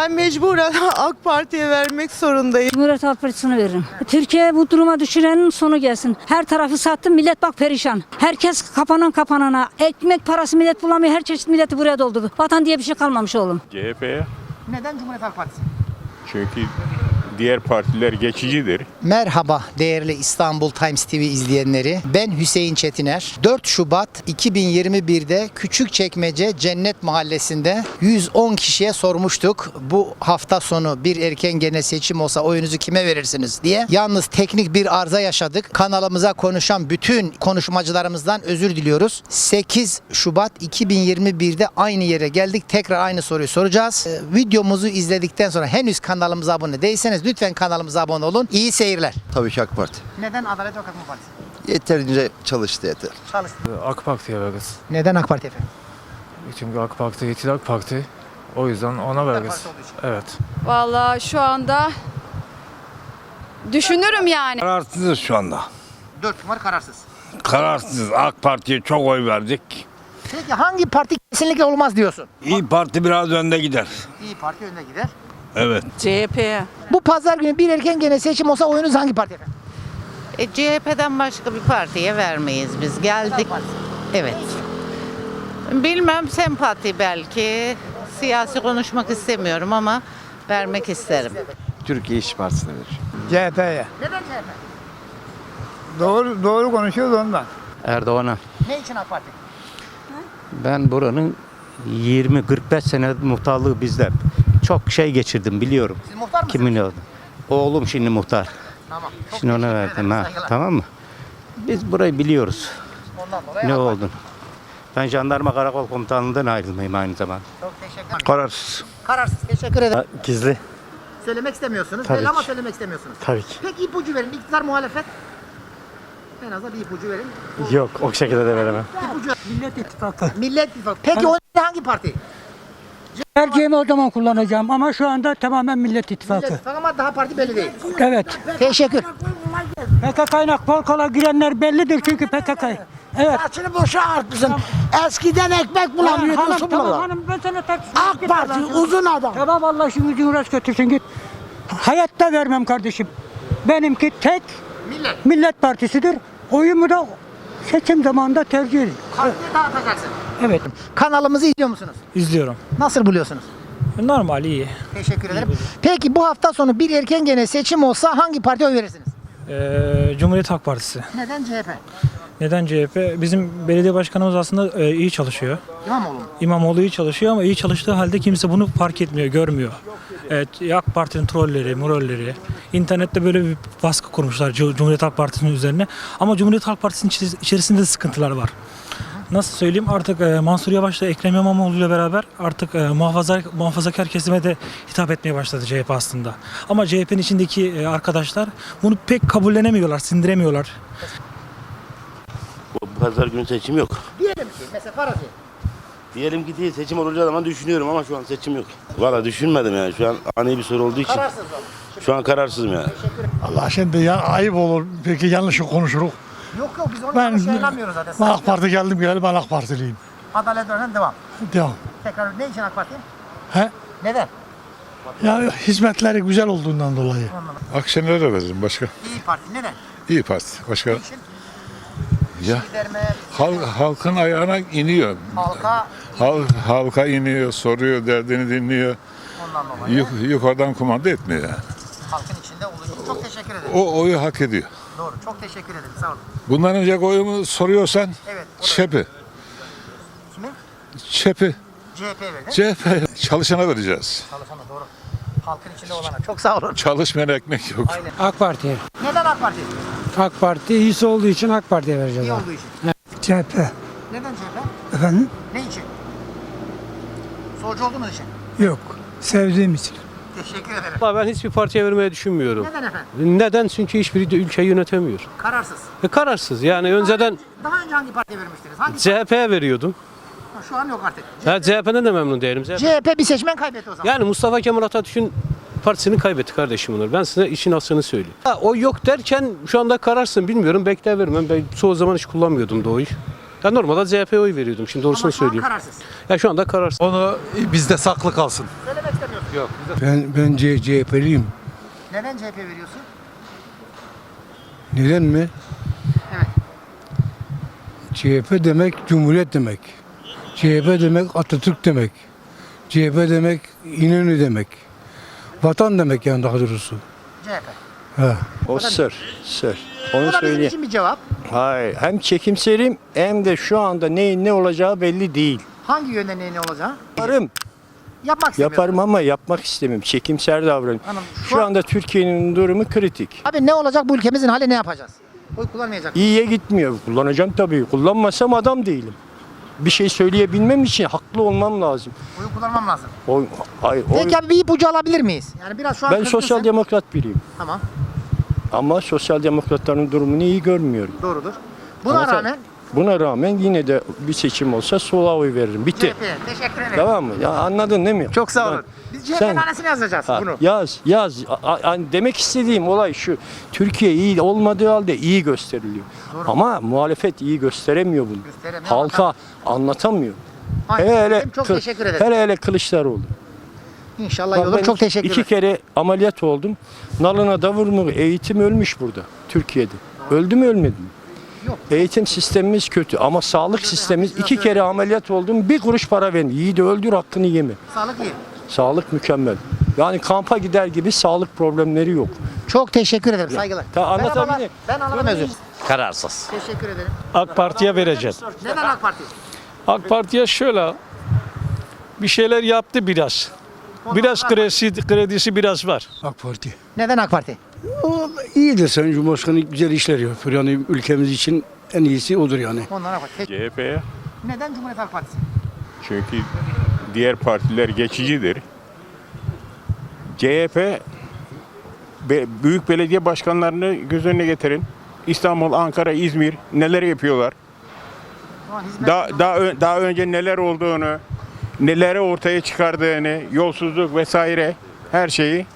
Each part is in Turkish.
Ben mecburen AK Parti'ye vermek zorundayım. Cumhuriyet Halk Partisi'ne veririm. Türkiye bu duruma düşürenin sonu gelsin. Her tarafı sattı millet bak perişan. Herkes kapanan kapanana. Ekmek parası millet bulamıyor. Her çeşit milleti buraya doldurdu. Vatan diye bir şey kalmamış oğlum. CHP'ye. Neden Cumhuriyet Halk Partisi? Çünkü diğer partiler geçicidir. Merhaba değerli İstanbul Times TV izleyenleri. Ben Hüseyin Çetiner. 4 Şubat 2021'de Küçükçekmece Cennet Mahallesi'nde 110 kişiye sormuştuk. Bu hafta sonu bir erken gene seçim olsa oyunuzu kime verirsiniz diye. Yalnız teknik bir arıza yaşadık. Kanalımıza konuşan bütün konuşmacılarımızdan özür diliyoruz. 8 Şubat 2021'de aynı yere geldik. Tekrar aynı soruyu soracağız. Ee, videomuzu izledikten sonra henüz kanalımıza abone değilseniz lütfen kanalımıza abone olun. İyi seyirler. Tabii ki AK Parti. Neden Adalet ve Kalkınma Partisi? Yeterince çalıştı yeter. Çalıştı. AK Parti'ye veririz. Neden AK Parti efendim? Çünkü AK Parti yetkili AK Parti. O yüzden ona veririz. Evet. Vallahi şu anda düşünürüm yani. Kararsızız şu anda. 4 numara kararsız. Kararsızız. AK Parti'ye çok oy verdik. Peki hangi parti kesinlikle olmaz diyorsun? İyi Parti biraz önde gider. İyi Parti önde gider. Evet. CHP'ye. Bu pazar günü bir erken gene seçim olsa oyunuz hangi parti efendim? E, CHP'den başka bir partiye vermeyiz biz. Geldik. Evet. Bilmem sempati belki. Siyasi konuşmak istemiyorum ama vermek isterim. Türkiye İş Partisi'ne verir. CHP'ye. Neden CHP? Doğru doğru konuşuyoruz ondan. Erdoğan'a. Ne için AK Parti? Ben buranın 20-45 sene muhtarlığı bizde. Çok şey geçirdim biliyorum. Siz muhtar mısınız? Kimin oldu? Oğlum şimdi muhtar. Tamam. Çok Şimdi ona teşekkür verdim ederim, ha. saygılar. Tamam mı? Biz burayı biliyoruz. Ondan dolayı Ne AK Parti. oldun? Ben jandarma karakol komutanlığından ayrılmayayım aynı zamanda. Çok teşekkür Kararsız. Kararsız. Teşekkür ederim. Gizli. Söylemek istemiyorsunuz. Tabii Belli ama ki. söylemek istemiyorsunuz. Tabii ki. Peki ipucu verin. İktidar muhalefet. En azından bir ipucu verin. Yok o şekilde de veremem. İpucu. Millet İttifakı. Millet İttifakı. Peki o hangi parti? Tercihimi o zaman kullanacağım ama şu anda tamamen Millet Millet İttifakı. İttifakı ama daha parti belli değil. Evet. Teşekkür. PKK'yla kol kola girenler bellidir çünkü PKK. Evet. Saçını boşa artmışsın. Eskiden ekmek bulamıyordun hanım, su tamam hanım ben sana tartışmaya AK Parti uzun adam. Tamam Allah gücün uğraş götürsün git. Hayatta vermem kardeşim. Benimki tek Millet. Millet Partisi'dir. Oyumu da seçim zamanında tercih edin. Partiye dağıtacaksın. Evet. Kanalımızı izliyor musunuz? İzliyorum. Nasıl buluyorsunuz? Normal iyi. Teşekkür ederim. Peki bu hafta sonu bir erken gene seçim olsa hangi partiye oy verirsiniz? Ee, Cumhuriyet Halk Partisi. Neden CHP? Neden CHP? Bizim belediye başkanımız aslında e, iyi çalışıyor. İmamoğlu mu? İmamoğlu iyi çalışıyor ama iyi çalıştığı halde kimse bunu fark etmiyor, görmüyor. Evet, AK Parti'nin trolleri, murolleri, internette böyle bir baskı kurmuşlar Cu- Cumhuriyet Halk Partisi'nin üzerine. Ama Cumhuriyet Halk Partisi'nin içeris- içerisinde de sıkıntılar var. Nasıl söyleyeyim artık e, Mansur Yavaş'la Ekrem İmamoğlu ile beraber artık e, muhafaza, muhafazakar kesime de hitap etmeye başladı CHP aslında. Ama CHP'nin içindeki e, arkadaşlar bunu pek kabullenemiyorlar, sindiremiyorlar. Bu pazar günü seçim yok. Diyelim ki mesela farazi. Diyelim ki değil seçim olacağı zaman düşünüyorum ama şu an seçim yok. Valla düşünmedim yani şu an ani bir soru olduğu için. Kararsız. Şu an kararsızım yani. Allah şimdi ya ayıp olur. Peki yanlış konuşuruz. Yok yok biz onu Ben, söylenmiyoruz zaten. ben AK Parti geldim geldim ben AK Partiliyim. Adalet öğrenen devam. Devam. Tekrar ne için AK Parti? He? Neden? Ya hizmetleri güzel olduğundan dolayı. Akşener'e veririm başka. İyi Parti. Neden? İyi Parti. Başka. için? Ya Giderme, halk, halkın ayağına iniyor. halka Halk, halka iniyor, soruyor, derdini dinliyor. ondan dolayı Yuk, yukarıdan kumanda etmiyor yani. halkın içinde oluyor. Çok teşekkür ederim. O oyu hak ediyor. Doğru. Çok teşekkür ederim. Sağ olun. Bundan önce oyumu soruyorsan Evet. o da- ÇEP'i. Kimi? ÇEP'i. CHP. CHP çalışana vereceğiz. Çalışana doğru. Halkın içinde olana. Çok sağ olun. Çalışmayana ekmek yok. Aynen. AK Parti. Neden AK Parti? AK Parti iyisi olduğu için AK Parti'ye vereceğiz. İyi olduğu için. CHP. Neden CHP? Efendim? Ne için? Solcu olduğunuz için. Yok. Sevdiğim için. Teşekkür ederim. Ben hiçbir partiye vermeyi düşünmüyorum. Neden efendim? Neden? Çünkü hiçbiri de ülkeyi yönetemiyor. Kararsız. E, kararsız. Yani önceden Daha önce hangi partiye vermiştiniz? Hangi CHP'ye veriyordum. Şu an yok artık. Ha, CHP'den de memnun değilim. CHP. CHP bir seçmen kaybetti o zaman. Yani Mustafa Kemal Atatürk'ün partisini kaybetti kardeşim Onur. Ben size işin aslını söyleyeyim. Ha, o yok derken şu anda kararsın bilmiyorum. Bekler vermem. Ben çoğu zaman hiç kullanmıyordum da oyu. Ya normalde CHP'ye oy veriyordum. Şimdi doğrusunu Ama şu an söyleyeyim. kararsız. Ya şu anda kararsın. Onu bizde saklı kalsın. Söylemek istemiyorsun. Ben, ben CHP'liyim. Neden CHP veriyorsun? Neden mi? Evet. CHP demek Cumhuriyet demek. CHP demek Atatürk demek. CHP demek İnönü demek. Vatan demek yani daha doğrusu. CHP. Ha. O sır, sır. Onu Bu da bizim söyleyeyim. için bir cevap. Hayır, hem çekimserim hem de şu anda neyin ne olacağı belli değil. Hangi yönde ne, ne olacak? Yaparım, Yapmak istemiyorum. yaparım ama yapmak istemem. Çekimser davranıyorum. Hanım, şu, Şu an... anda Türkiye'nin durumu kritik. Abi ne olacak bu ülkemizin hali ne yapacağız? Oy kullanmayacak. İyiye gitmiyor. Kullanacağım tabii. Kullanmasam adam değilim. Bir şey söyleyebilmem için haklı olmam lazım. Oyu kullanmam lazım. O, hayır, o- Peki abi bir ipucu alabilir miyiz? Yani biraz şu an ben kızgınsın. sosyal demokrat biriyim. Tamam Ama sosyal demokratların durumunu iyi görmüyorum. doğrudur. Buna Ama rağmen Buna rağmen yine de bir seçim olsa sola oy veririm. Bitti. CHP'ye teşekkür ederim. Tamam mı? Ya anladın değil mi? Çok sağ olun. Biz CHP Sen- nanesini yazacağız Ha, bunu. yaz, yaz. A- a- demek istediğim olay şu. Türkiye iyi olmadığı halde iyi gösteriliyor. Ama muhalefet iyi gösteremiyor bunu. Gösteremiyor, Halka anlatamıyor. Aynen. Hele hele, Çok Kı- teşekkür ederim. hele hele Kılıçdaroğlu. İnşallah Bak iyi olur. ben Çok iki- teşekkür İki ederim. kere ameliyat oldum. Nalına da vurmuyor. Eğitim ölmüş burada. Türkiye'de. Öldü mü ölmedi mi? Yok. Eğitim sistemimiz kötü ama sağlık sistemimiz iki kere ameliyat oldum. Bir kuruş para verin. Yiğidi öldür hakkını yeme. Sağlık iyi. Sağlık mükemmel. Yani kampa gider gibi sağlık problemleri yok. Çok teşekkür ederim. Saygılar. Ta- anlatabilir Merhabalar, miyim? Ben anlamadım. Kararsız. Teşekkür ederim. AK Parti'ye vereceğim. Neden AK Parti? AK Parti'ye şöyle bir şeyler yaptı biraz. Biraz kredisi, kredisi biraz var. AK Parti. Neden AK Parti? O iyidir Sayın Cumhurbaşkanı güzel işler yapıyor. Yani ülkemiz için en iyisi odur yani. CHP'ye Neden Cumhuriyet Halk Partisi? çünkü diğer partiler geçicidir. CHP be- büyük belediye başkanlarını göz önüne getirin. İstanbul, Ankara, İzmir neler yapıyorlar? Şu an hizmet Daha daha ö- daha önce neler olduğunu, neleri ortaya çıkardığını, yolsuzluk vesaire her şeyi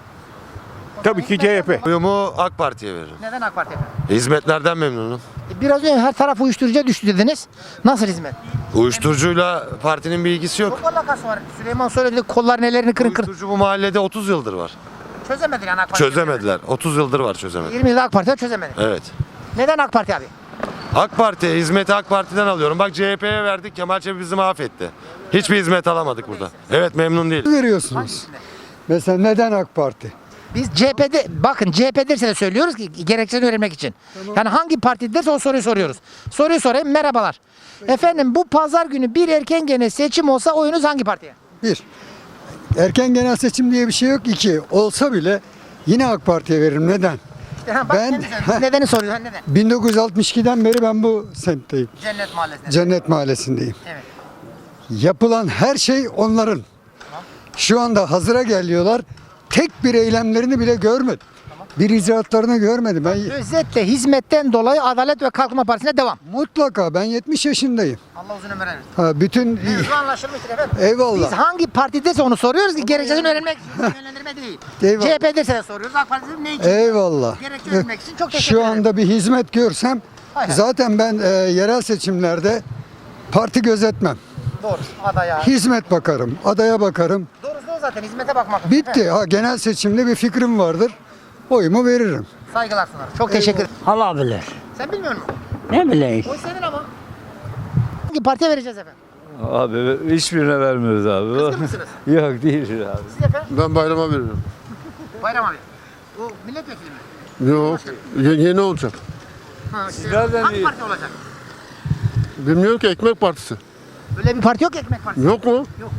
tabii ki CHP. Oyumu AK Parti'ye veririm. Neden AK Parti efendim? Hizmetlerden memnunum. E, Biraz önce her taraf uyuşturucuya düştü dediniz. Nasıl hizmet? Uyuşturucuyla partinin bir ilgisi yok. Çok alakası var. Süleyman söyledi kollar nelerini kırın kırın. Uyuşturucu bu mahallede 30 yıldır var. Çözemedi yani AK Parti. Çözemediler. 30 yıldır var çözemedi. 20 yılda AK Parti çözemedi. Evet. Neden AK Parti abi? AK Parti hizmeti AK Parti'den alıyorum. Bak CHP'ye verdik. Kemal Çebi bizi mahvetti. Hiçbir hizmet alamadık burada. Evet memnun değil. Veriyorsunuz. Mesela neden AK Parti? Biz CHP'de bakın CHP derse de söylüyoruz ki gerekçesini öğrenmek için. Yani hangi parti derse o soruyu soruyoruz. Soruyu sorayım merhabalar. Efendim bu pazar günü bir erken gene seçim olsa oyunuz hangi partiye? Bir. Erken genel seçim diye bir şey yok. İki. Olsa bile yine AK Parti'ye veririm. Neden? İşte ha, bak Ben- nedeni soruyor. Neden? 1962'den beri ben bu semtteyim. Cennet Mahallesi'nde. Cennet Mahallesi'ndeyim. Evet. Yapılan her şey onların. Şu anda hazıra geliyorlar. Tek bir eylemlerini bile görmedim. Bir icraatlarını görmedim. Ben Özetle hizmetten dolayı Adalet ve Kalkınma Partisi'ne devam. mutlaka ben 70 yaşındayım. Allah uzun ömür versin. Ha, bütün Mevzu anlaşılmıştır efendim. eyvallah. Biz hangi parti derse onu soruyoruz ki gerekçesini öğrenmek için yönlendirme değil. Eyvallah. CHP derse de soruyoruz. AK Parti derse ne için? Eyvallah. Gerekçe öğrenmek için çok teşekkür Şu ederim. anda bir hizmet görsem Hay hay. zaten ben e, yerel seçimlerde parti gözetmem. Doğru. Adaya. Hizmet bakarım, adaya bakarım. Doğrusu o zaten hizmete bakmak. Bitti. Ha genel seçimde bir fikrim vardır. Oyumu veririm. Saygılar sunarım. Çok teşekkür ederim. Allah bilir. Sen bilmiyor musun? Ne bileyim. Oy senin ama. Hangi partiye vereceğiz efendim? Abi hiçbirine vermiyoruz abi. Kızgın mısınız? Yok değil abi. Siz efendim? Ben bayrama veririm. Bayram abi. O milletvekili mi? Yok. Yeni olacak. Ha, işte, nereden hangi iyi? parti olacak? Bilmiyorum ki ekmek partisi. Öyle bir parti yok ki ekmek partisi. Yok mu? Yok.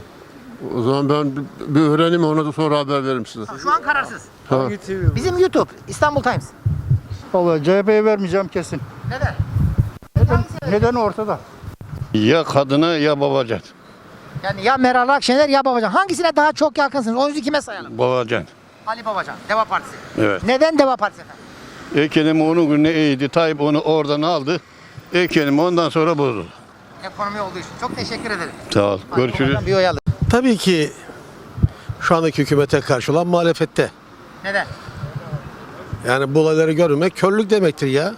O zaman ben bir, öğreneyim ona da sonra haber veririm size. Şu an kararsız. Tamam. Bizim YouTube, İstanbul Times. Vallahi CHP'ye vermeyeceğim kesin. Neden? Neden ortada? Ya kadına ya babacan. Yani ya Meral Akşener ya Babacan. Hangisine daha çok yakınsınız? Oyunuzu kime sayalım? Babacan. Ali Babacan, Deva Partisi. Evet. Neden Deva Partisi efendim? Ekenim onun gününe eğdi. Tayyip onu oradan aldı. Ekenim ondan sonra bozuldu. Ekonomi olduğu için. Çok teşekkür ederim. Sağ ol. Görüşürüz. Bir oy alın. Tabii ki şu andaki hükümete karşı olan muhalefette. Neden? Yani bu olayları görmemek körlük demektir ya.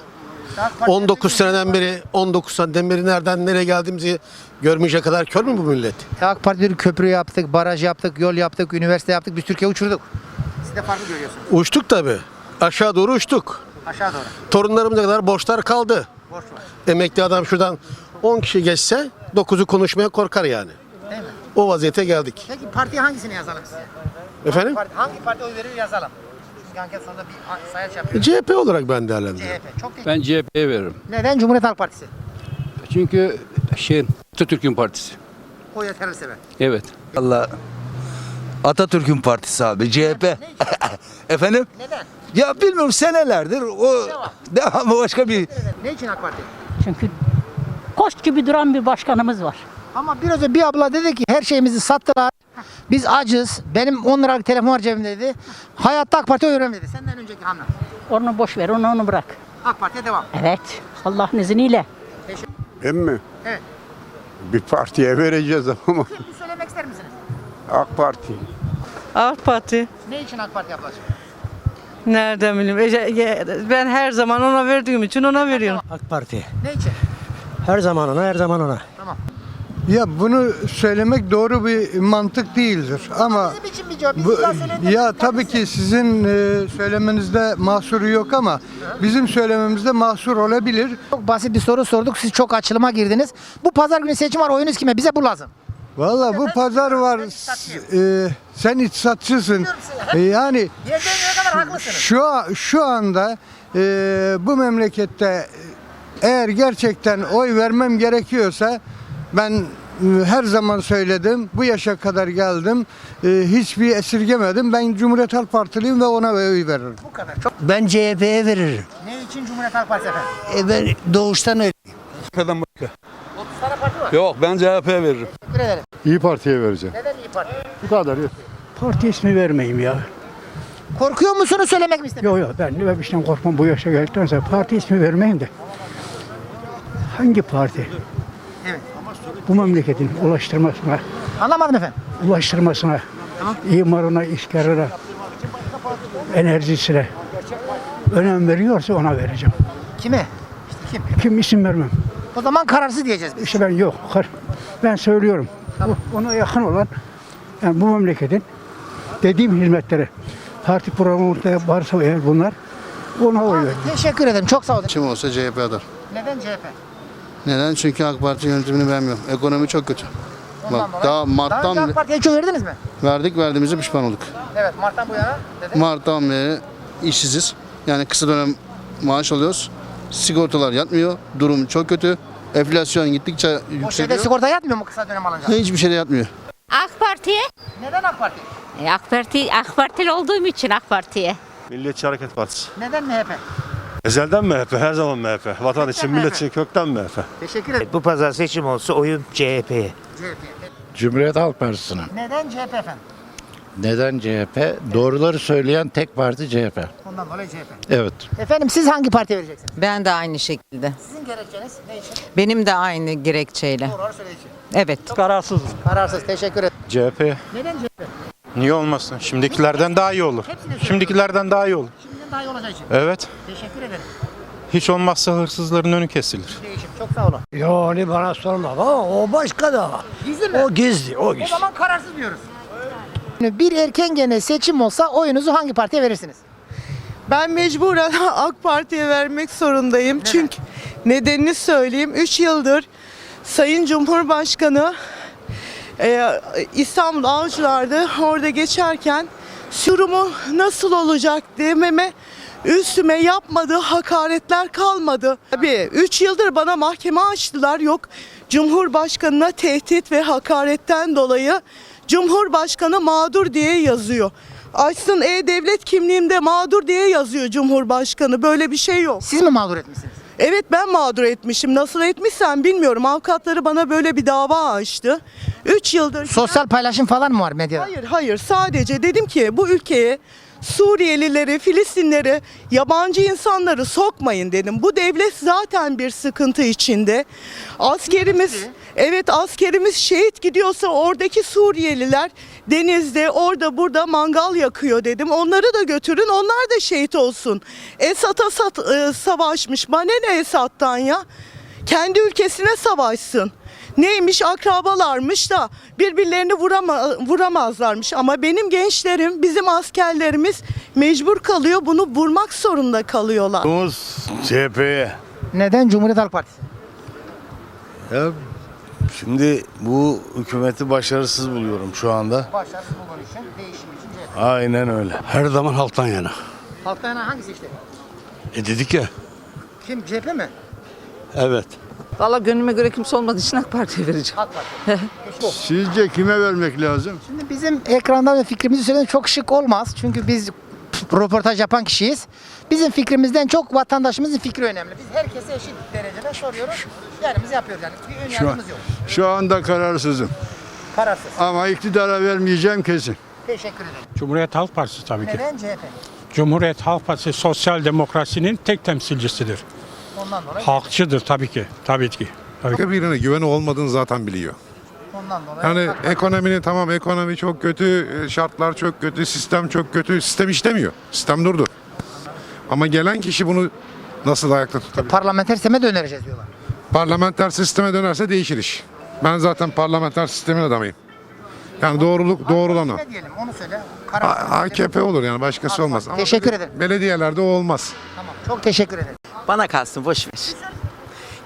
19 seneden beri 19 seneden beri nereden nereye geldiğimizi görmeyecek kadar kör mü bu millet? AK Parti bir köprü yaptık, baraj yaptık, yol yaptık, üniversite yaptık. Biz Türkiye uçurduk. Siz de farklı görüyorsunuz. Uçtuk tabi. Aşağı doğru uçtuk. Aşağı doğru. Torunlarımıza kadar borçlar kaldı. Borç var. Emekli adam şuradan 10 kişi geçse 9'u konuşmaya korkar yani. O vaziyete geldik. Peki partiye hangisini yazalım size? Efendim? Parti, hangi parti oy verir yazalım? Çünkü anket sonunda bir sayaç yapıyoruz. CHP olarak ben değerlendiriyorum. CHP. Çok Ben CHP'ye veririm. Neden Cumhuriyet Halk Partisi? Çünkü şey Atatürk'ün partisi. O yeterli sever. Evet. Allah Atatürk'ün partisi abi CHP. Efendim? Neden? Ya bilmiyorum senelerdir o devamı başka bir Ne için AK Parti? Çünkü koş gibi duran bir başkanımız var. Ama biraz önce bir abla dedi ki her şeyimizi sattılar. Biz acız. Benim 10 liralık telefon var cebimde dedi. Hayatta AK Parti dedi. Senden önceki hamle. Onu boş ver, onu onu bırak. AK Parti'ye devam. Evet, Allah'ın izniyle. Değil mi? Evet. Bir partiye vereceğiz ama Bir söylemek ister misiniz? AK Parti. AK Parti. Ne için AK Parti ablacığım? Nereden bileyim? Ben her zaman ona verdiğim için ona veriyorum. AK Parti. Ne için? Her zaman ona her zaman ona. Ya bunu söylemek doğru bir mantık değildir ama biçim bir cevap? Biz bu, ya dinler tabii ki sizin e, söylemenizde mahsuru yok ama bizim söylememizde mahsur olabilir. Çok basit bir soru sorduk. Siz çok açılıma girdiniz. Bu pazar günü seçim var. Oyunuz kime? Bize bu lazım. Valla bu pazar var. e, sen iktisatçısın. E, yani Yerden yere kadar haklısınız. şu a- şu anda e, bu memlekette eğer gerçekten oy vermem gerekiyorsa ben e, her zaman söyledim. Bu yaşa kadar geldim. E, hiçbir esirgemedim. Ben Cumhuriyet Halk Partiliyim ve ona oy veririm. Bu kadar. Çok. Ben CHP'ye veririm. Ne için Cumhuriyet Halk Partisi efendim? E ben doğuştan öyle. 30 tane parti var. Yok ben CHP'ye veririm. Teşekkür ederim. İyi Parti'ye vereceğim. Neden iyi Parti? Bu kadar. Parti ismi vermeyeyim ya. Korkuyor musunuz söylemek mi istemiyorsunuz? Yok yok ben ne bir şeyden korkmam bu yaşa geldikten sonra parti ismi vermeyeyim de. Hangi parti? Bu memleketin ulaştırmasına, Anlamadım efendim. ulaştırmasına, imarına, iskarına, enerjisine önem veriyorsa ona vereceğim. Kime? İşte kim? Kim isim vermem. O zaman kararsız diyeceğiz biz. İşte ben yok. kar- Ben söylüyorum. Bu- Ona yakın olan yani bu memleketin dediğim hizmetleri parti programı ortaya varsa eğer bunlar ona oy ver. Teşekkür ederim. Çok sağ olun. Kim olsa CHP atar. Neden CHP? Neden? Çünkü AK Parti yönetimini beğenmiyorum. Ekonomi çok kötü. Ondan Bak dolayı. daha Daha önce Mart'tan AK Parti'ye oy verdiniz mi? verdik verdiğimize pişman olduk. Evet. Mart'tan bu yana. Dedi. Mart'tan beri işsiziz. Yani kısa dönem maaş alıyoruz. Sigortalar yatmıyor. Durum çok kötü. Enflasyon gittikçe O şeyde yükseliyor. sigorta yatmıyor mu kısa dönem alınca? Hiçbir şey de yatmıyor. AK Parti'ye? Neden AK Parti? E, AK Parti, AK Partili olduğum için AK Parti'ye. Milliyetçi Hareket Partisi. Neden MHP? Ezelden MHP, her zaman MHP. Vatan için, millet için kökten MHP. Teşekkür ederim. Bu pazar seçim olsa oyun CHP'ye. CHP. Cumhuriyet Halk Partisi'ne. Neden CHP efendim? Neden CHP? Doğruları söyleyen tek parti CHP. Ondan dolayı CHP. Evet. Efendim siz hangi partiye vereceksiniz? Ben de aynı şekilde. Sizin gerekçeniz ne için? Benim de aynı gerekçeyle. Doğruları söylediği için. Evet. Kararsız. Kararsız. Teşekkür ederim. CHP Neden CHP? niye olmasın? Şimdikilerden daha iyi olur. Şimdikilerden daha iyi olur. Şimdiden daha iyi olacağı için. Evet. Teşekkür ederim. Hiç olmazsa hırsızların önü kesilir. Değişim. Çok sağ olun. Yani bana sorma ama o başka da. Gizli mi? O gizli, o O gizli. zaman kararsız diyoruz. Bir erken gene seçim olsa oyunuzu hangi partiye verirsiniz? Ben mecburen AK Parti'ye vermek zorundayım. Çünkü nedenini söyleyeyim. 3 yıldır Sayın Cumhurbaşkanı e, İstanbul Avcılar'da orada geçerken durumu nasıl olacak dememe üstüme yapmadığı hakaretler kalmadı. Tabii 3 yıldır bana mahkeme açtılar. Yok Cumhurbaşkanına tehdit ve hakaretten dolayı Cumhurbaşkanı mağdur diye yazıyor. Açsın e-devlet kimliğimde mağdur diye yazıyor Cumhurbaşkanı. Böyle bir şey yok. Siz mi mağdur etmişsiniz? Evet ben mağdur etmişim. Nasıl etmişsem bilmiyorum. Avukatları bana böyle bir dava açtı. 3 yıldır... Sosyal paylaşım falan mı var medyada? Hayır hayır sadece dedim ki bu ülkeye Suriyelileri, Filistinleri, yabancı insanları sokmayın dedim. Bu devlet zaten bir sıkıntı içinde. Askerimiz Evet askerimiz şehit gidiyorsa oradaki Suriyeliler denizde orada burada mangal yakıyor dedim. Onları da götürün onlar da şehit olsun. Esad Asad e, savaşmış. Bana ne Esad'dan ya? Kendi ülkesine savaşsın. Neymiş akrabalarmış da birbirlerini vurama, vuramazlarmış. Ama benim gençlerim, bizim askerlerimiz mecbur kalıyor. Bunu vurmak zorunda kalıyorlar. CHP'ye. Neden Cumhuriyet Halk Partisi? Ya şimdi bu hükümeti başarısız buluyorum şu anda. Başarısız bulduğun için, değişim için CHP. Aynen öyle. Her zaman halktan yana. Halktan yana hangisi işte? E dedik ya. Kim? CHP mi? Evet. Valla gönlüme göre kimse olmadığı için AK Parti'ye vereceğim. Halk Partisi. Sizce kime vermek lazım? Şimdi bizim ekranda ve fikrimizi söyleyen çok şık olmaz. Çünkü biz röportaj yapan kişiyiz. Bizim fikrimizden çok vatandaşımızın fikri önemli. Biz herkese eşit derecede soruyoruz. Yerimizi yapıyoruz yani. Bir ön Şu, an, yargımız yok. şu anda kararsızım. Kararsız. Ama iktidara vermeyeceğim kesin. Teşekkür ederim. Cumhuriyet Halk Partisi tabii ki. Neden CHP? Cumhuriyet Halk Partisi sosyal demokrasinin tek temsilcisidir. Ondan dolayı. Halkçıdır tabii ki. Tabii ki. Tabii. Birine güveni olmadığını zaten biliyor. Ondan dolayı. Yani ekonominin tamam ekonomi çok kötü, e, şartlar çok kötü, sistem çok kötü. Sistem işlemiyor. Sistem durdu. Ama gelen kişi bunu nasıl ayakta tutabilir? Parlamenter sisteme de önereceğiz diyorlar. Parlamenter sisteme dönerse değişir iş. Ben zaten parlamenter sistemin adamıyım. Yani doğruluk doğrulanı. Ne diyelim onu söyle. A- Kararsız. AKP olur yani başkası olmaz. Ama Teşekkür ederim. Belediyelerde o olmaz. Tamam. Çok teşekkür ederim. Bana kalsın boş ver.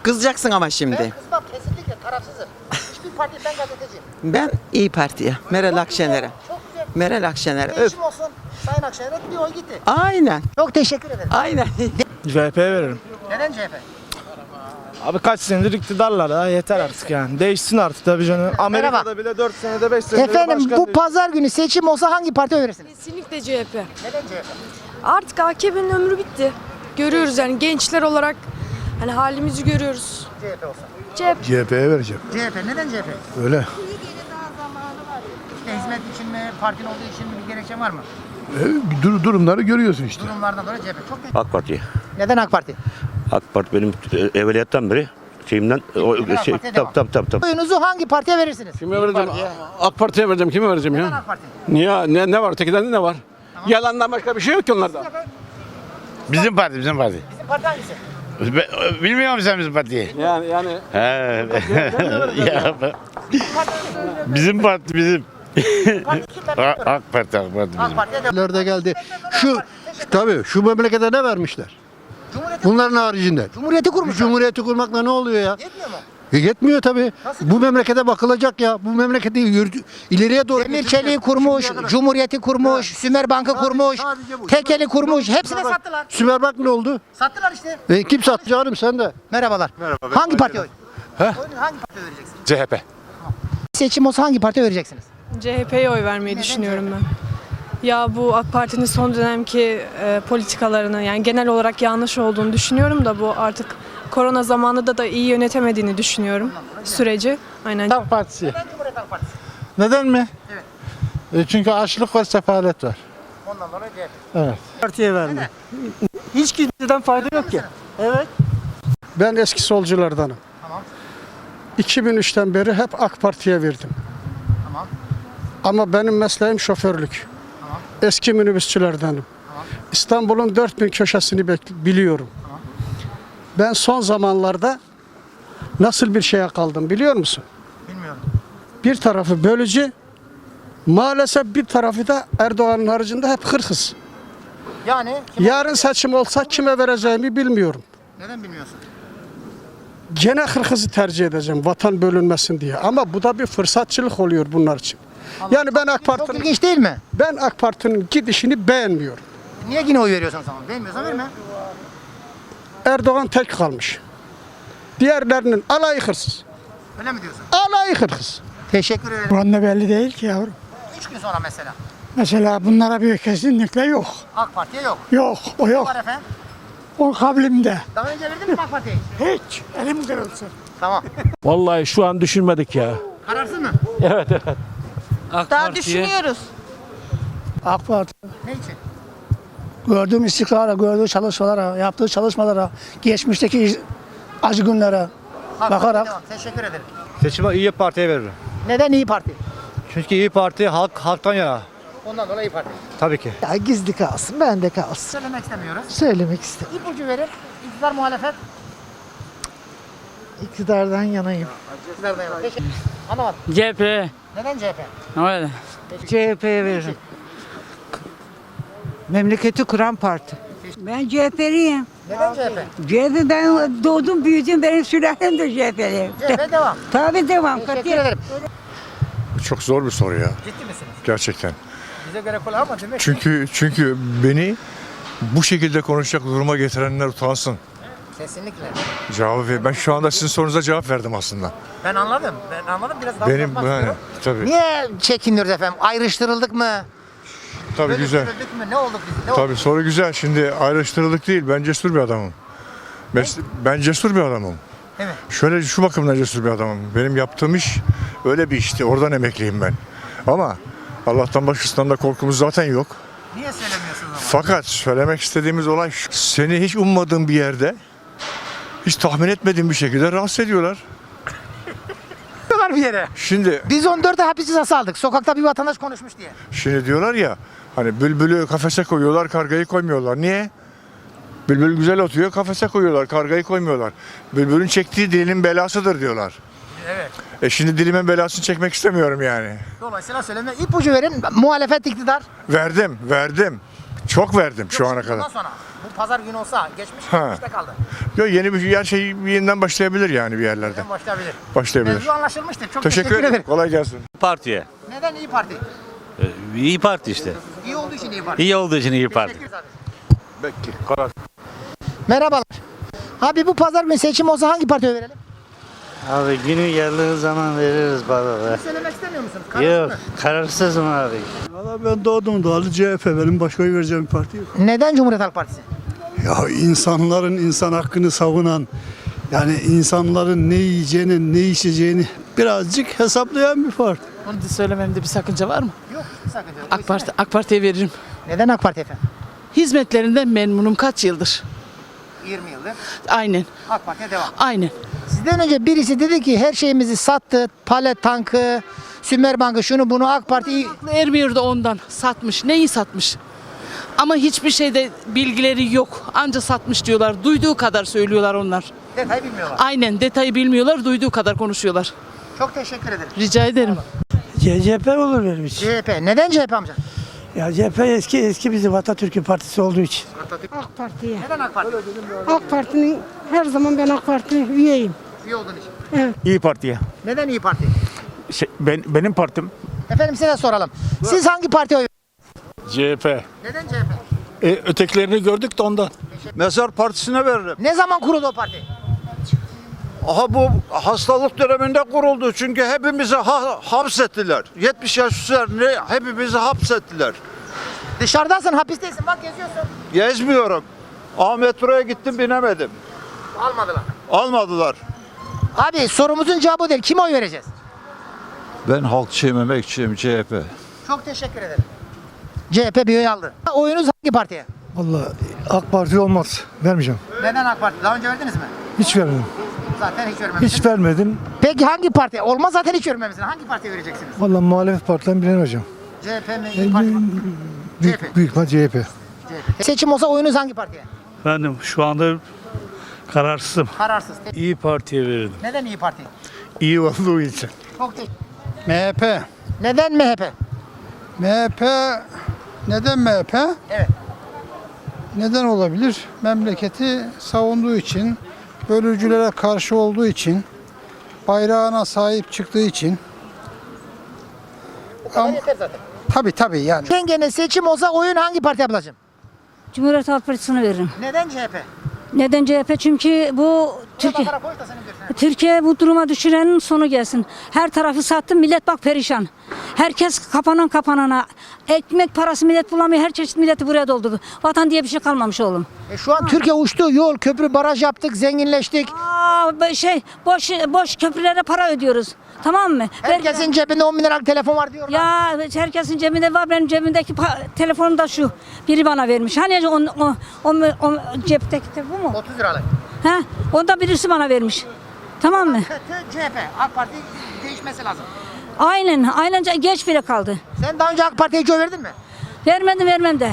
Kızacaksın ama şimdi. Ben kızmam kesinlikle tarafsızım. Hiçbir parti ben gazeteciyim. Ben İyi Parti'ye, Meral Akşener'e. Çok güzel. Meral Akşener'e öp. Değişim olsun. Sayın Akşener'e bir oy gitti. Aynen, Çok teşekkür ederim. aynen. CHP'ye veririm. Neden CHP? Abi kaç senedir iktidarlar ha yeter artık yani. Değişsin artık tabii canım. Amerika'da bile 4 senede 5 senede Efendim bu pazar günü seçim olsa hangi partiye verirsiniz? Kesinlikle CHP. Neden CHP? Artık AKP'nin ömrü bitti. Görüyoruz yani gençler olarak hani halimizi görüyoruz. CHP olsa. CHP. CHP'ye vereceğim. CHP neden CHP? Öyle. İşte hizmet için mi, partin olduğu için mi bir gerekçe var mı? dur, durumları görüyorsun işte. Durumlardan dolayı CHP. Çok AK Parti. Neden AK Parti? AK Parti benim e, evveliyattan beri şeyimden o, şey, Parti'ye tam tam tam tam. Oyunuzu hangi partiye verirsiniz? Kime vereceğim? AK Parti'ye vereceğim. Kime vereceğim Neden ya? AK Parti? Niye? Ne, ne var? Ötekiden ne var? Yalandan başka bir şey yok ki onlarda. Bizim parti bizim parti. Bizim parti hangisi? Bilmiyor musun sen bizim partiyi? Yani yani ya, bizim parti bizim. Bilmiyorum. AK Parti AK Parti AK Parti'ye devam. Nerede geldi? Şu tabii şu memlekete ne vermişler? Cumhuriyeti, Bunların haricinde. Cumhuriyeti kurmuşlar. Cumhuriyeti kurmakla ne oluyor ya? Yetmiyor mu? E, yetmiyor tabii. Bu memlekete bakılacak ya. Bu memleketi yürü- ileriye doğru Demir. Çelik'i kurmuş. Cumhuriyeti kurmuş, Sümer Bank'ı kurmuş, sadece bu. Tekeli kurmuş. Hepsini Sümerbank- sattılar. Sümerbank ne oldu? Sattılar işte. E, kim sattı canım sen de? Merhabalar. hangi partiye oy? Oyunu hangi partiye vereceksiniz? CHP. Seçim olsa hangi partiye vereceksiniz? CHP'ye oy vermeyi düşünüyorum ben. Ya bu AK Parti'nin son dönemki e, politikalarını yani genel olarak yanlış olduğunu düşünüyorum da bu artık korona zamanında da iyi yönetemediğini düşünüyorum süreci. Aynen. Halk Partisi. Neden Cumhuriyet Halk Partisi? Neden mi? Evet. E çünkü açlık var, sefalet var. Ondan dolayı CHP. Evet. Partiye verme. Hiç kimseden fayda yok ki. Evet. Ben eski solculardanım. Tamam. 2003'ten beri hep AK Parti'ye verdim. Tamam. Ama benim mesleğim şoförlük. Tamam. Eski minibüsçülerdenim. İstanbul'un dört bin köşesini biliyorum. Ben son zamanlarda nasıl bir şeye kaldım biliyor musun? Bilmiyorum. Bir tarafı bölücü, maalesef bir tarafı da Erdoğan'ın haricinde hep hırsız. Yani Yarın seçim olsa kime vereceğimi bilmiyorum. neden bilmiyorsun? Gene hırkızı tercih edeceğim vatan bölünmesin diye. Ama bu da bir fırsatçılık oluyor bunlar için. Yani ben AK Çok Parti'nin ilginç değil mi? ben AK Parti'nin gidişini beğenmiyorum. Niye yine oy veriyorsun zaman? Beğenmiyorsan verme. Erdoğan tek kalmış. Diğerlerinin alayı hırsız. Öyle mi diyorsun? Alayı hırsız. Teşekkür ederim. Buranın da belli değil ki yavrum. Üç gün sonra mesela. Mesela bunlara bir kesinlikle yok. AK Parti'ye yok. Yok, o yok. Var efendim. O kablimde. Daha önce verdin mi AK Parti'ye? Hiç. Elim kırılsın. Tamam. Vallahi şu an düşünmedik ya. Kararsız mı? AK Daha düşünüyoruz. AK Parti. Ne için? Gördüğüm istikrara, gördüğü çalışmalara, yaptığı çalışmalara, geçmişteki acı günlere bakarak Devam. Teşekkür ederim. Seçimi İyi Parti'ye veririm. Neden İyi Parti? Çünkü İyi Parti halk halktan yana. Ondan dolayı İyi Parti. Tabii ki. Ya gizli kalsın, bende kalsın. Söylemek istemiyoruz. Söylemek istedim. İpucu verin. İktidar muhalefet. İktidardan yanayım. İktidardan yana. Teşekkür Anlamadım. CHP. Neden CHP? Öyle. CHP'ye veririm. Memleketi kuran parti. Ben CHP'liyim. Neden CHP? CHP ben doğdum büyüdüm benim sülalem de CHP'li. CHP devam. Tabii devam. Teşekkür ederim. Çok zor bir soru ya Ciddi misiniz? gerçekten. Bize göre kolay ama demek Çünkü çünkü beni bu şekilde konuşacak duruma getirenler utansın. Kesinlikle. Cevabı ver. Ben şu anda sizin sorunuza cevap verdim aslında. Ben anladım. Ben anladım. Biraz daha Benim istiyorum. tabii. Niye çekiniyoruz efendim? Ayrıştırıldık mı? Tabii güzel. Bölüştürüldük mü? Ne olduk biz? Ne Tabii olduk? soru güzel. Şimdi ayrıştırılık değil. Ben cesur bir adamım. Ben, ben cesur bir adamım. Evet. Şöyle şu bakımdan cesur bir adamım. Benim yaptığım iş öyle bir işti. Oradan emekliyim ben. Ama Allah'tan başkasından da korkumuz zaten yok. Niye söylemiyorsunuz ama? Fakat söylemek istediğimiz olay şu. Seni hiç ummadığın bir yerde hiç tahmin etmediğin bir şekilde rahatsız ediyorlar. Diyorlar bir yere. Şimdi Biz 14 ay hapis cezası aldık. Sokakta bir vatandaş konuşmuş diye. Şimdi diyorlar ya hani bülbülü kafese koyuyorlar kargayı koymuyorlar. Niye? Bülbül güzel otuyor kafese koyuyorlar kargayı koymuyorlar. Bülbülün çektiği dilin belasıdır diyorlar. Evet. E şimdi dilimin belasını çekmek istemiyorum yani. Dolayısıyla söyleme. İpucu verin. Muhalefet iktidar. Verdim verdim. Çok verdim şu ana Bundan kadar. sonra. Bu pazar günü olsa geçmiş Ha. geçmişte kaldı. Yo, yeni bir her şey yeniden başlayabilir yani bir yerlerde. Neden başlayabilir? Başlayabilir. Mevzu anlaşılmıştır. Çok Teşekkür ederim. Kolay gelsin. Partiye. Neden İyi Parti? İyi Parti işte. İyi olduğu için İyi Parti. İyi olduğu için İyi ederim. Bekle. Karar. Merhabalar. Abi bu pazar günü seçim olsa hangi partiye verelim? Abi günü geldiği zaman veririz bana. Söylemek istemiyor musunuz? Kararsız mı? kararsızım abi. Valla ben doğdum doğalı CHP. Benim başka oy vereceğim bir parti yok. Neden Cumhuriyet Halk Partisi? Ya insanların insan hakkını savunan, yani insanların ne yiyeceğini, ne içeceğini birazcık hesaplayan bir parti. Onu da söylememde bir sakınca var mı? Yok. Sakınca. yok. AK Parti AK Parti'ye veririm. Neden AK Parti efendim? Hizmetlerinden memnunum kaç yıldır. 20 yıldır. Aynen. AK Parti'ye devam. Aynen. Sizden önce birisi dedi ki her şeyimizi sattı. Palet tankı, Sümer Bankı şunu bunu AK Parti Aklı ermiyor da ondan. Satmış. Neyi satmış? Ama hiçbir şeyde bilgileri yok. Anca satmış diyorlar. Duyduğu kadar söylüyorlar onlar. detay bilmiyorlar. Aynen detayı bilmiyorlar. Duyduğu kadar konuşuyorlar. Çok teşekkür ederim. Rica ederim. CHP olur için. CHP. Neden CHP amca? Ya CHP eski eski bizim Atatürk'ün partisi olduğu için. AK Parti'ye. Neden AK Parti? AK Parti'nin her zaman ben AK Parti'nin üyeyim. İyi olduğun için. İyi Parti'ye. Neden İyi Parti? Şey, ben benim partim Efendim size soralım. Siz hangi partiye oy CHP. Neden CHP? E, ötekilerini gördük de ondan. Mezar Partisi'ne veririm. Ne zaman kuruldu o parti? Aha bu hastalık döneminde kuruldu. Çünkü hepimizi ha- hapsettiler. 70 yaş üzerine hepimizi hapsettiler. Dışarıdasın, hapistesin. Bak geziyorsun. Gezmiyorum. A metroya gittim binemedim. Almadılar. Almadılar. Abi sorumuzun cevabı değil. Kime oy vereceğiz? Ben halkçıyım, emekçiyim CHP. Çok teşekkür ederim. CHP bir oy aldı. Oyunuz hangi partiye? Vallahi AK Parti olmaz. Vermeyeceğim. Neden AK Parti? Daha önce verdiniz mi? Hiç vermedim. Zaten hiç vermemişsiniz. vermedim. Peki hangi parti? Olmaz zaten hiç vermemişsiniz. Hangi partiye vereceksiniz? Vallahi muhalefet partilerini bilemeyeceğim. CHP mi? İYİ Parti mi? CHP. büyük ihtimal CHP. CHP. Seçim olsa oyunuz hangi partiye? Efendim şu anda kararsızım. Kararsız. İyi Parti'ye verirdim. Neden İyi Parti? İyi olduğu için. Çok MHP. Neden MHP? MHP neden MHP? Evet. Neden olabilir? Memleketi savunduğu için, bölücülere karşı olduğu için, bayrağına sahip çıktığı için. Ama. Tabii tabii yani. Sen gene seçim olsa oyun hangi partiye ablacığım? Cumhuriyet Halk Partisi'ne veririm. Neden CHP? Neden CHP? Çünkü bu Türkiye. Türkiye bu duruma düşürenin sonu gelsin. Her tarafı sattı millet bak perişan. Herkes kapanan kapanana. Ekmek parası millet bulamıyor. Her çeşit milleti buraya doldurdu. Vatan diye bir şey kalmamış oğlum. E şu an Türkiye uçtu. Yol, köprü, baraj yaptık, zenginleştik. Aa şey boş boş köprülere para ödüyoruz. Tamam mı? Herkesin cebinde 10 bin liralık telefon var diyorlar. Ya herkesin cebinde var. Benim cebimdeki telefonum da şu. Biri bana vermiş. Hani o, o, o, o cepteki telefon mu? 30 liralık. Ha? Onu da birisi bana vermiş. Tamam mı? CHP, AK Parti değişmesi lazım. Aynen. Aynen geç bile kaldı. Sen daha önce AK Parti'ye hiç oy verdin mi? Vermedim vermem de.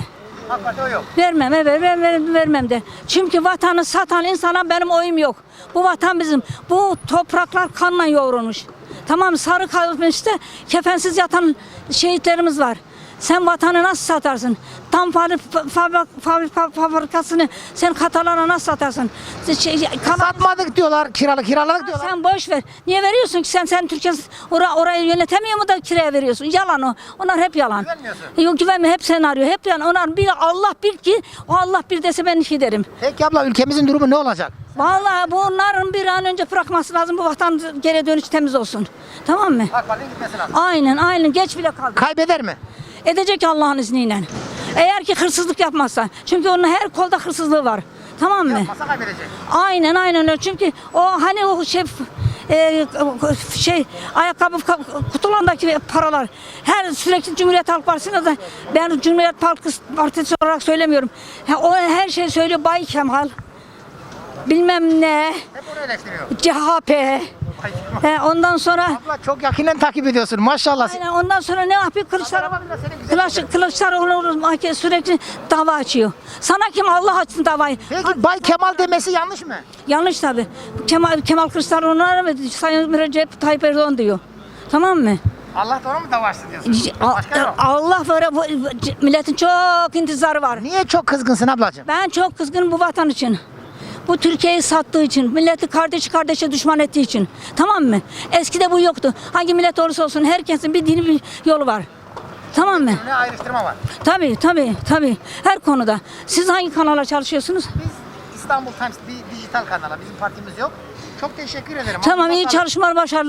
AK Parti oy yok. Vermem, evet, ver, ver- vermem de. Çünkü vatanı satan insana benim oyum yok. Bu vatan bizim. Bu topraklar kanla yoğrulmuş. Tamam sarı kalmışta kefensiz yatan şehitlerimiz var. Sen vatanı nasıl satarsın? Tam fabrik, fabrik, fabrik, fabrikasını sen Katalan'a nasıl satarsın? Şey, kalan- Satmadık diyorlar, kiralık kiraladık diyorlar. sen boş ver. Niye veriyorsun ki sen sen Türkiye ora, orayı yönetemiyor mu da kiraya veriyorsun? Yalan o. Onlar hep yalan. Güvenmiyorsun. Yok güvenme hep senaryo. Hep yalan. Onlar bir Allah bir ki o Allah bir dese ben iki derim. Peki abla ülkemizin durumu ne olacak? Vallahi bunların bir an önce bırakması lazım. Bu vatan geri dönüş temiz olsun. Tamam mı? AK Parti'nin gitmesi lazım. Aynen aynen geç bile kaldı. Kaybeder mi? Edecek Allah'ın izniyle. Eğer ki hırsızlık yapmazsa. Çünkü onun her kolda hırsızlığı var. Tamam mı? Masa kaybedecek. Aynen aynen öyle. Çünkü o hani o şey e, şey ayakkabı ka- kutularındaki paralar her sürekli Cumhuriyet Halk Partisi'nde de ben Cumhuriyet Halk Partisi olarak söylemiyorum. O her şey söylüyor Bay Kemal. Bilmem ne. Hep onu eleştiriyor. CHP. He, ondan sonra Abla çok yakinen takip ediyorsun maşallah. aynen ondan sonra ne yapıyor Kılıçdaroğlu? Kılıç, Kılıçdaroğlu sürekli dava açıyor. Sana kim Allah açsın davayı? Peki Bay Kemal demesi yanlış mı? Yanlış tabi. Kemal, Kemal Kılıçdaroğlu'na aramıyor. Sayın Recep Tayyip Erdoğan diyor. Tamam mı? Allah da ona mı dava açsın diyorsun? A- Başka yok. Allah var. bu- bu- Milletin çok intizarı var. Niye çok kızgınsın ablacığım? Ben çok kızgınım bu vatan için. Bu Türkiye'yi sattığı için, milleti kardeşi kardeşe düşman ettiği için. Tamam mı? Eskide bu yoktu. Hangi millet olursa olsun herkesin bir dini bir yolu var. Tamam mı? Ne ayrıştırma var? Tabii tabii tabii. Her konuda. Siz hangi kanala çalışıyorsunuz? Biz İstanbul Times bir dijital kanala bizim partimiz yok. Çok teşekkür ederim. Tamam iyi çalışmalar başarılar.